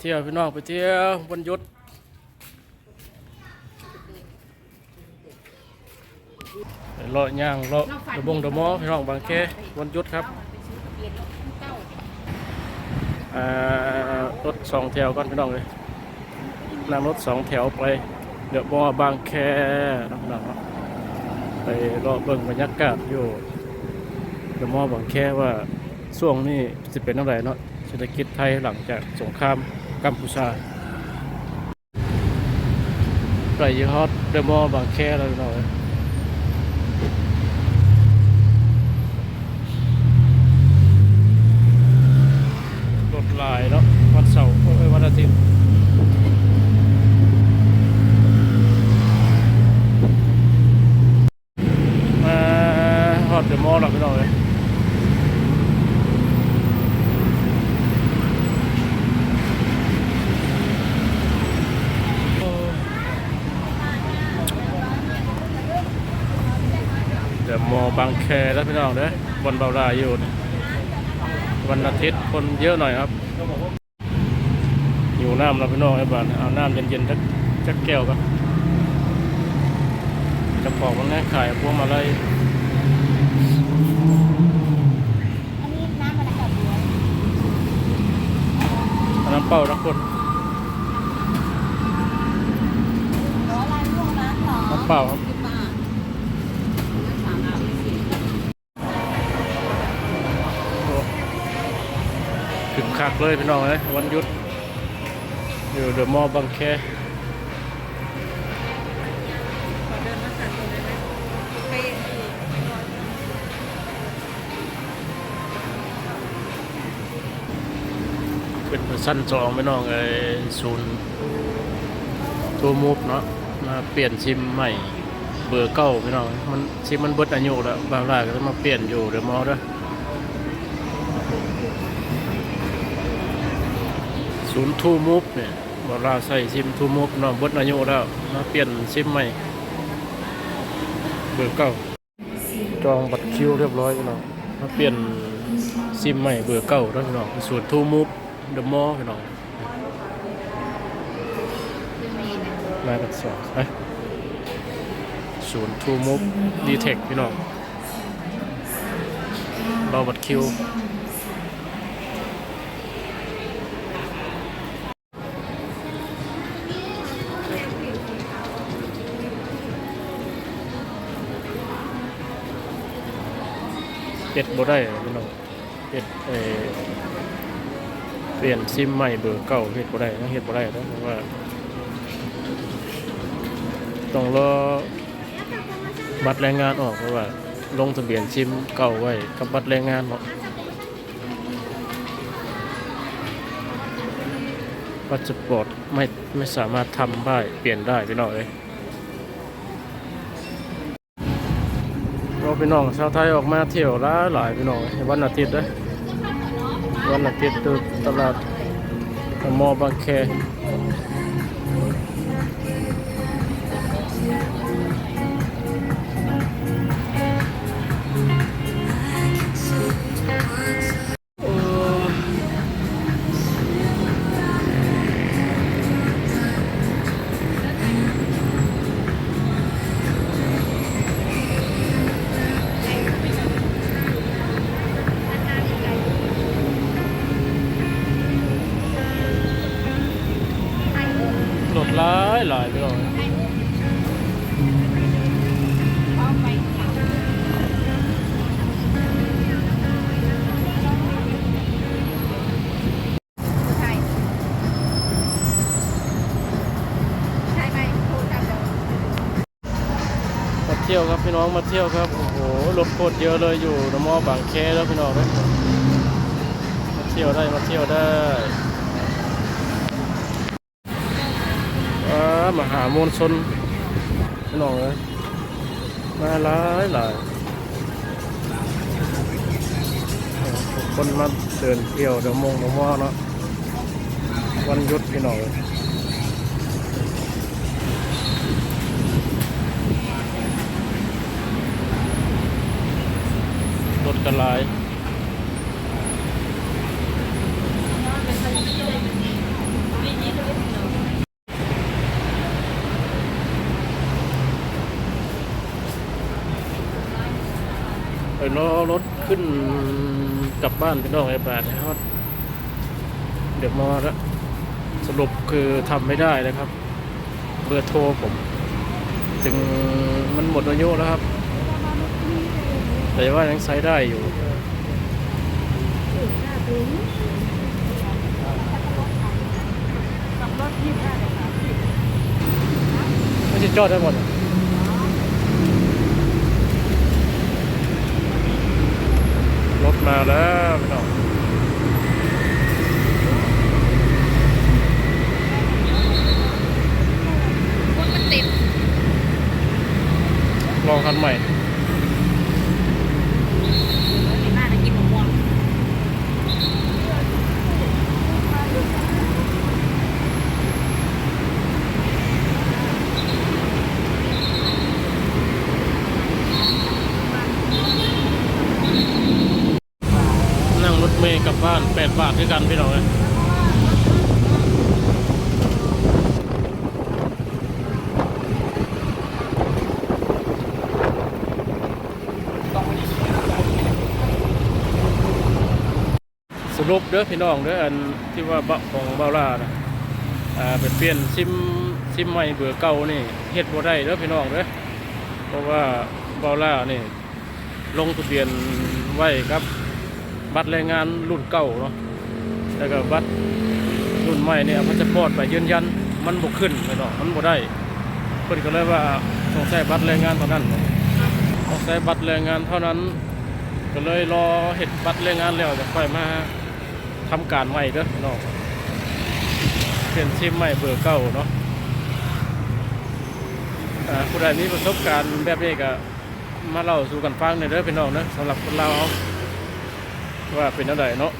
เที่ยวพี่น้องไปเที่ยววันหยุดเลาะย่างเลาะระบงระมอพี่น้องบางแควันหยุดครับอ่ารถสองแถวก่อนพี่น้องเลยนั่งรถสองแถวไปเดี๋ยวบอบางแคน้องๆเนะไปเลาะเบิ่งบรรยากาศอยู่เดี๋ยวมอบางแคว่าช่วงนี้จะเป็นอะไรเนาะ เศรษฐกิจไทยหลังจากสงครามกัมพูชาไก่ยี่ฮอดเดมอบางแคแล้วหน่อยรถลายเนาะวันเสาร์เอ้ยวันอาทิตย์มาฮอดเดมอหลังพี่น้องเลย เดี๋ยวมอบางแคแล้วพี่น้องเด้อวันเบาลาอยู่นี่วันอาทิตย์คนเยอะหน่อยครับ อยู่น้ำเราพี่น้องไอ้บ้านเอาน้ำเย็นๆสักสักแก้วครับจะปอกมันแน่ขายพวกมาเลยอันนี้น้ำอะไรกับบัวเอาน้ำเปล่าทุกคนหัวอะไรพวกนั้นเหรอน้ำเปล่าครับ คักเลยพี่น้องเลยวันหยุด อยู่เดอะมอลล์บางแคเป็นสั้นสองพี่น้องไอ้ศูนย์ตัวมูฟเนาะมาเปลี่ยนซิมใหม่เบอร์เก้าพี่น้องมันซิมมันเบิดอายุแล้วบางรายก็ต้องมาเปลี่ยนอยู่เดอะมอลล์ด้วย ศูนย์ทูมูฟเนี่ยบาราใส่ซิมทูมูฟเนาะบดอายุแล้วมาเปลี่ยนซิมใหม่เบอร์เก้าจองบัตรคิวเรียบร้อยพี่น้องมาเปลี่ยนซิมใหม่เบอร์เก้าแล้วพี่น้องศูนย์ทูมูฟเดอะมอลล์พี่น้องจะมีเนี่ยมากันสองไปศูนย์ทูมุกดีเทคพี่น้องรอบัตรคิว เอ็ดบ่ได้พี่น้องเอ็ดเอเปลี่ยนซิมใหม่เบอร์เก่าเฮ็ดบ่ได้นะเฮ็ดบ่ได้นะเพราะว่าต้องรอบัตรแรงงานออกเพราะว่า ลงทะเบียนซิมเก่าไว้กับบัตรแรงงานเนาะบัตรสปอร์ตไม่ไม่สามารถทำได้เปลี่ยนได้พี่น้องเลย พี่น้องชาวไทยออกมาเที่ยวหลายหลายพี่น้องวันอาทิตย์ด้วยวันอาทิตย์ดูตลาดมอบางแค เที่ยวครับพี่น้องมาเที่ยวครับโอ้โหรถโคตรเยอะเลยอยู่นมอบางแคแล้วพี่น้องเลยมาเที่ยวได้มาเที่ยวได้อ่ามหามวลชนพี่น้องเลยมาหลายหลายคนมาเดินเที่ยวเดยวมงเดยวมอเนาะวันหยุดพี่น้องเลย ตรายไปรอรถขึ้นกลับบ้านเป็นดอกไอ้บาทนะครับ เดี๋ยวมาละสรุปคือทำไม่ได้นะครับ เบอร์โทรผม ถึงมันหมดอายุแล้วครับ แต่ว่ายังใช้ได้อยู่ขับรถยี่สิบห้าเลยค่ะไม่ใช่จอดได้หมดอะรถมาแล้วพี่น้องรถมันติดลองคันใหม่มีหน้าจะกินหมูม่วง นั่งรถเมย์ กลับบ้าน8บาทด้วยกันพี่น้องเลยสรุปเด้อพี่น้องเด้ออันที่ว่าบะของเบาล่านะอ่าไปเปลี่ยนซิมซิมใหม่เบื่อเก่านี่เฮ็ดบ่ได้เด้อพี่น้องเด้อเพราะว่าเบาล่านี่ลงทะเบียนไว้ครับ บัตรแรงงานรุ่นเก่าเนาะแล้วก็บัตรรุ่นใหม่เนี่ยมันจะพอดไปยืนยันมันบกขึ้นเลยเนาะมันบ่ได้เพิ่นก็เลยว่าต้องใช้บัตรแรงงานเท่านั้นต้องใช้บัตรแรงงานเท่านั้น ก็เลยรอเห็ดบัตรแรงงานแล้วจะค่อยมาทำการใหม่เด้อเนาะเปลี่ยนซิมใหม่เบอร์เก่าเนาะผู้ใดมีประสบการณ์แบบนี้ก็มาเล่าสู่กันฟังในเด้อพี่น้องนะสำหรับคนเรา ว่าเป็นอะไรเนาะ